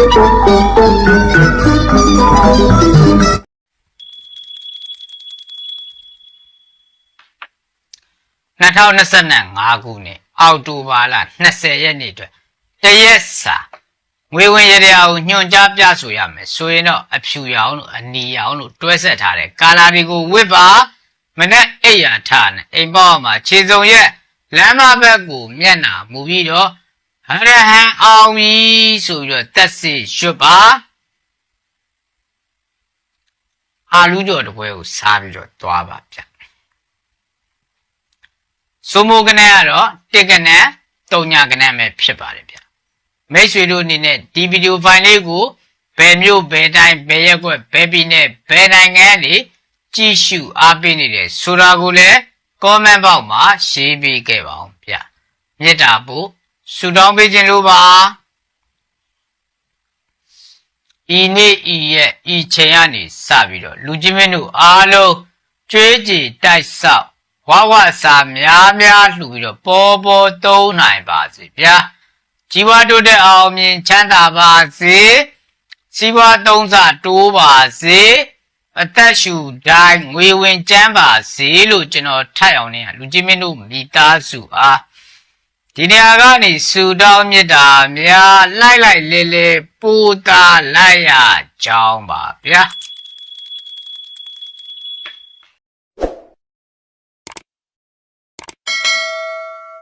2025ခုနှစ်အောက်တိုဘာလ20ရက်နေ့အတွက်တရက်စာငွေဝင်ရတရားကိုညွှန်ကြားပြဆိုရမယ်ဆိုရင်တော့အဖြူရောင်လို့အနီရောင်လို့တွဲဆက်ထားတဲ့ကာလာတွေကိုဝစ်ပါမနဲ့အိယာထားနဲ့အိမ်ပေါက်မှာခြေစုံရက်လမ်းမဘက်ကိုမျက်နှာမူပြီးတော့ ဟရဟန်အောင်ပြီဆိုပြီးတော့တက်စီရွတ်ပါအာလူကြော်တပွဲကိုစားပြီးတော့သွားပါဗျစိုးမိုးကနန်းကတော့တစ်ကနန်းတုံညာကနန်းပဲဖြစ်ပါတယ်ဗျမိတ်ဆွေတို့အနေနဲ့ဒီဗီဒီယိုဖိုင်လေးကိုဘယ်မျိုးဘယ်တိုင်းဘယ်ရက်ကွက်ဘယ်ပြည်နယ်ဘယ်နိုင်ငံနေကြည့်ရှုအားပေးနေတယ်ဆိုတာကိုလည်း comment box မှာရေးပေးခဲ့ပါအောင်ဗျမေတ္တာပို့ ဆုတောင်းပေးခြင်းလို့ပါဤနေ့ဤရက်ဤချိန်ကနေစပြီးတော့လူကြီးမင်းတို့အားလုံးကြွေးကြည်တိုက်ဆောက်ဝဝစာများများလှူပြီးတော့ပေါ်ပေါ်သုံးနိုင်ပါစေဗျာជីវတိုးတဲ့အောင်မြင်ချမ်းသာပါစေစီးပွားသုံးစတိုးပါစေအသက်ရှူတိုင်းငွေဝင်ကျန်းပါစေလို့ကျွန်တော်ထပ်အောင်နေလူကြီးမင်းတို့မိသားစုအား ဒီနေရာကနေစူတောင်းမြတ်တာများလိုက်လိုက်လေလေပူတာလိုက်ရကြောင်းပါဗျာ